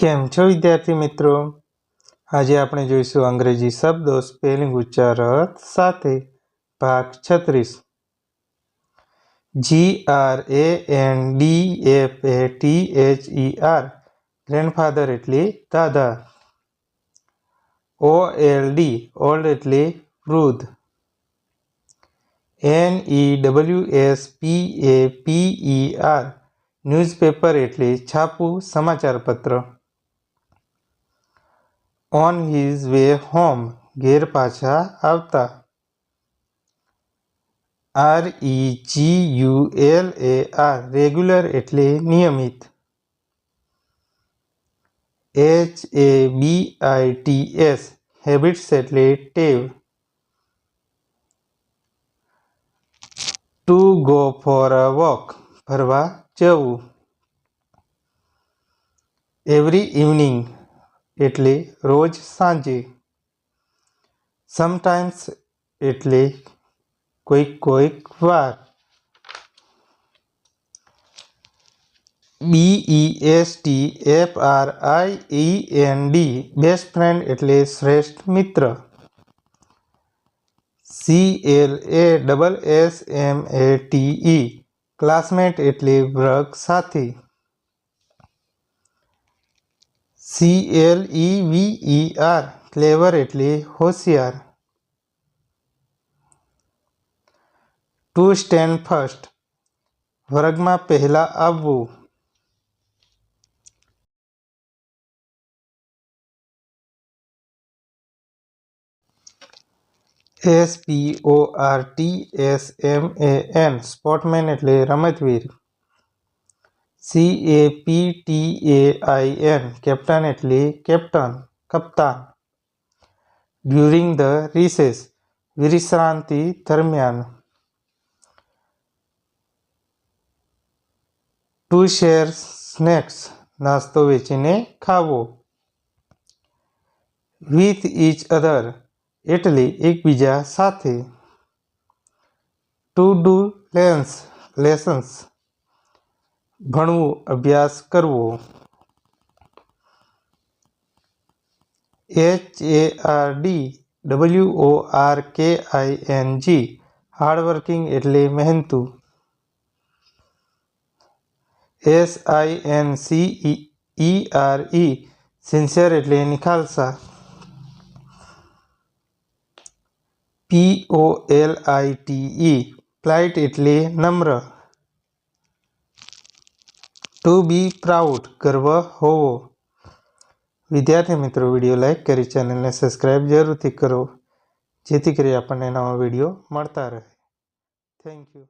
કેમ છો વિદ્યાર્થી મિત્રો આજે આપણે જોઈશું અંગ્રેજી શબ્દો સ્પેલિંગ ઉચ્ચાર સાથે ભાગ છત્રીસ G R A N D F A T H E R grandfather એટલે દાદા ઓ એલ ડી ઓલ્ડ એટલે વૃદ્ધ N E W S P A P E R newspaper એટલે છાપું સમાચારપત્ર ऑन हिज वे होम घेर पाचा आता R E G U L A R regular एट्ले नियमित H A B I T S habits एट्ले टेव to go for a walk फरवा जव एवरी इवनिंग एटले रोज सांजे समटाइम्स एटले कोईक कोईक वार B E S T F R I E N D best friend एट्ले श्रेष्ठ मित्र C L A double S M A T E classmate एट्ले वर्ग साथी C L E V E R clever એટલે હોશિયાર ટૂસ્ટ 10 ફર્સ્ટ વર્ગમાં પહેલા આવવું A S P O R T S M A N sportsman એટલે રમેતવીર C A P T A I N captain एटले कैप्टन कप्तान ड्यूरिंग द रिसेस विश्रांति दरमियान टू शेर स्नेक्स नास्तो वेचीने खाव विथ ईच अदर एटले एक बीजा साथ टू डू लेंस लेसन्स ભણવું અભ્યાસ કરવો H A R D W O R K I N G hardworking એટલે મહેનતુ S I N C E R E sincere એટલે નિખાલસા P O L I T E polite એટલે નમ્ર two બી proud ગર્વ હોવો વિદ્યાર્થી મિત્રો વિડીયો લાઇક કરી ચેનલને સબસ્ક્રાઈબ જરૂરથી કરો જેથી કરી આપણને નવા વિડીયો મળતા રહે થેન્ક યુ